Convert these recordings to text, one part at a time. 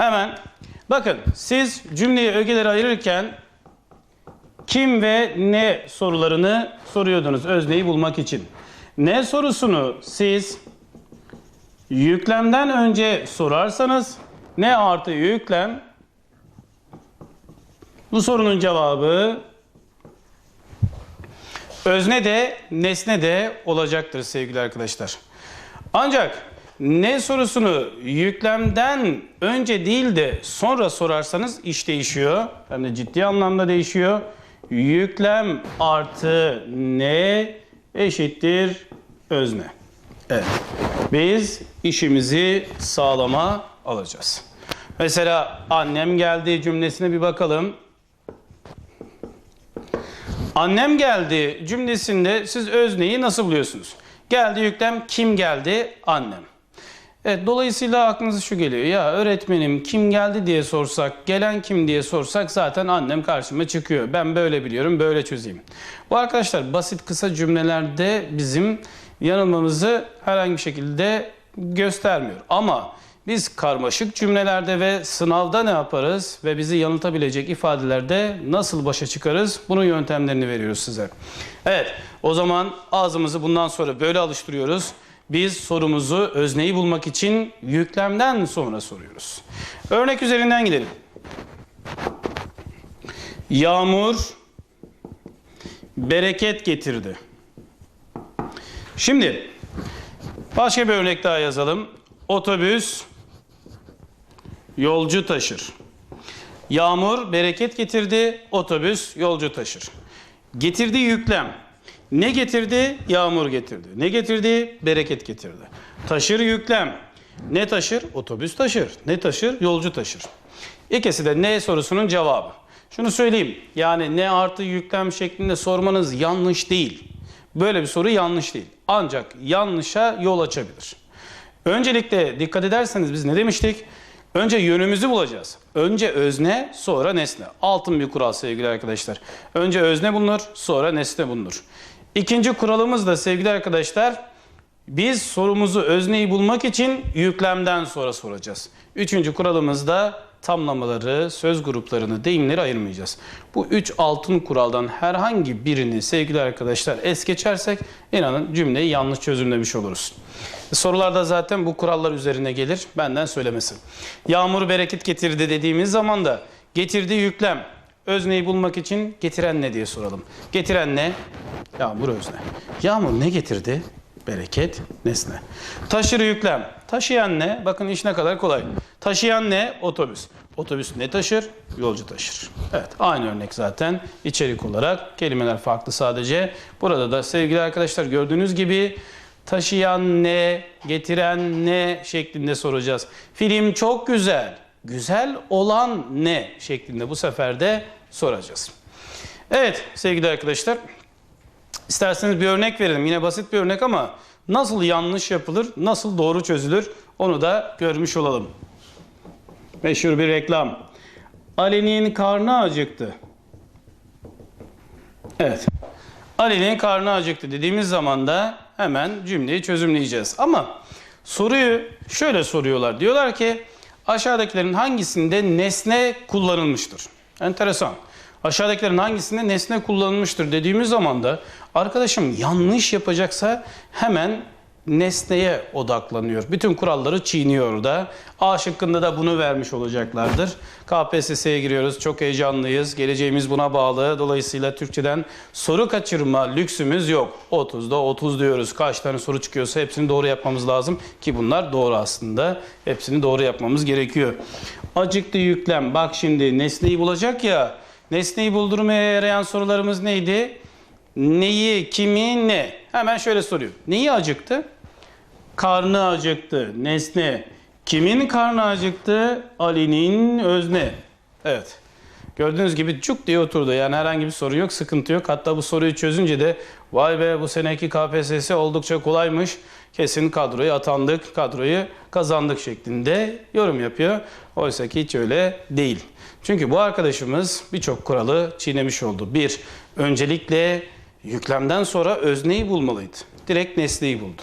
Hemen bakın siz cümleyi ögelere ayırırken kim ve ne sorularını soruyordunuz özneyi bulmak için. Ne sorusunu siz yüklemden önce sorarsanız ne artı yüklem bu sorunun cevabı özne de nesne de olacaktır sevgili arkadaşlar. Ancak ne sorusunu yüklemden önce değil de sonra sorarsanız iş değişiyor. Hem de ciddi anlamda değişiyor. Yüklem artı ne eşittir özne. Evet. Biz işimizi sağlama alacağız. Mesela annem geldi cümlesine bir bakalım. Annem geldi cümlesinde siz özneyi nasıl buluyorsunuz? Geldi yüklem kim geldi? Annem. Evet dolayısıyla aklınıza şu geliyor. Ya öğretmenim kim geldi diye sorsak, gelen kim diye sorsak zaten annem karşıma çıkıyor. Ben böyle biliyorum, böyle çözeyim. Bu arkadaşlar basit kısa cümlelerde bizim yanılmamızı herhangi bir şekilde göstermiyor. Ama biz karmaşık cümlelerde ve sınavda ne yaparız ve bizi yanıltabilecek ifadelerde nasıl başa çıkarız? Bunun yöntemlerini veriyoruz size. Evet, o zaman ağzımızı bundan sonra böyle alıştırıyoruz. Biz sorumuzu özneyi bulmak için yüklemden sonra soruyoruz. Örnek üzerinden gidelim. Yağmur bereket getirdi. Şimdi başka bir örnek daha yazalım. Otobüs yolcu taşır. Yağmur bereket getirdi, otobüs yolcu taşır. Getirdi yüklem. Ne getirdi? Yağmur getirdi. Ne getirdi? Bereket getirdi. Taşır yüklem. Ne taşır? Otobüs taşır. Ne taşır? Yolcu taşır. İkisi de ne sorusunun cevabı. Şunu söyleyeyim. Yani ne artı yüklem şeklinde sormanız yanlış değil. Böyle bir soru yanlış değil. Ancak yanlışa yol açabilir. Öncelikle dikkat ederseniz biz ne demiştik? Önce yönümüzü bulacağız. Önce özne, sonra nesne. Altın bir kural sevgili arkadaşlar. Önce özne bulunur, sonra nesne bulunur. İkinci kuralımız da sevgili arkadaşlar, biz sorumuzu özneyi bulmak için yüklemden sonra soracağız. Üçüncü kuralımız da tamlamaları, söz gruplarını, deyimleri ayırmayacağız. Bu üç altın kuraldan herhangi birini sevgili arkadaşlar es geçersek inanın cümleyi yanlış çözümlemiş oluruz. Sorularda zaten bu kurallar üzerine gelir. Benden söylemesin. Yağmur bereket getirdi dediğimiz zaman da getirdiği yüklem. Özneyi bulmak için getiren ne diye soralım. Getiren ne? Yağmur özne. Yağmur ne getirdi? Bereket nesne. Taşır yüklem. Taşıyan ne? Bakın iş ne kadar kolay. Taşıyan ne? Otobüs. Otobüs ne taşır? Yolcu taşır. Evet aynı örnek zaten içerik olarak. Kelimeler farklı sadece. Burada da sevgili arkadaşlar gördüğünüz gibi taşıyan ne, getiren ne şeklinde soracağız. Film çok güzel. Güzel olan ne şeklinde bu sefer de soracağız. Evet sevgili arkadaşlar. İsterseniz bir örnek verelim. Yine basit bir örnek ama nasıl yanlış yapılır, nasıl doğru çözülür onu da görmüş olalım. Meşhur bir reklam. Ali'nin karnı acıktı. Evet. Ali'nin karnı acıktı dediğimiz zaman da hemen cümleyi çözümleyeceğiz. Ama soruyu şöyle soruyorlar. Diyorlar ki aşağıdakilerin hangisinde nesne kullanılmıştır? Enteresan. Aşağıdakilerin hangisinde nesne kullanılmıştır dediğimiz zaman da arkadaşım yanlış yapacaksa hemen nesneye odaklanıyor. Bütün kuralları çiğniyor da. A şıkkında da bunu vermiş olacaklardır. KPSS'ye giriyoruz. Çok heyecanlıyız. Geleceğimiz buna bağlı. Dolayısıyla Türkçeden soru kaçırma lüksümüz yok. 30'da 30 diyoruz. Kaç tane soru çıkıyorsa hepsini doğru yapmamız lazım. Ki bunlar doğru aslında. Hepsini doğru yapmamız gerekiyor. Acıktı yüklem. Bak şimdi nesneyi bulacak ya. Nesneyi buldurmaya yarayan sorularımız neydi? Neyi, kimi, ne? Hemen şöyle soruyor. Neyi acıktı? Karnı acıktı. Nesne. Kimin karnı acıktı? Ali'nin özne. Evet. Gördüğünüz gibi cuk diye oturdu. Yani herhangi bir sorun yok, sıkıntı yok. Hatta bu soruyu çözünce de vay be bu seneki KPSS oldukça kolaymış. Kesin kadroya atandık, kadroyu kazandık şeklinde yorum yapıyor. Oysa ki hiç öyle değil. Çünkü bu arkadaşımız birçok kuralı çiğnemiş oldu. Bir, öncelikle yüklemden sonra özneyi bulmalıydı. Direkt nesneyi buldu.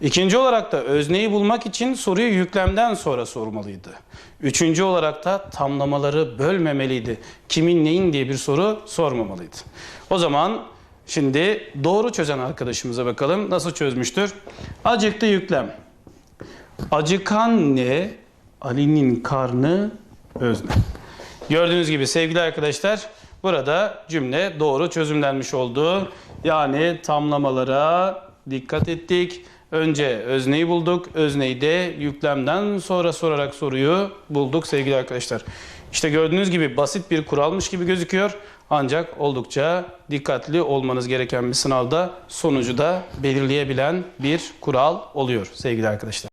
İkinci olarak da özneyi bulmak için soruyu yüklemden sonra sormalıydı. Üçüncü olarak da tamlamaları bölmemeliydi. Kimin neyin diye bir soru sormamalıydı. O zaman şimdi doğru çözen arkadaşımıza bakalım nasıl çözmüştür. Acıktı yüklem. Acıkan ne? Ali'nin karnı özne. Gördüğünüz gibi sevgili arkadaşlar burada cümle doğru çözümlenmiş oldu. Yani tamlamalara dikkat ettik. Önce özneyi bulduk. Özneyi de yüklemden sonra sorarak soruyu bulduk sevgili arkadaşlar. İşte gördüğünüz gibi basit bir kuralmış gibi gözüküyor. Ancak oldukça dikkatli olmanız gereken bir sınavda sonucu da belirleyebilen bir kural oluyor sevgili arkadaşlar.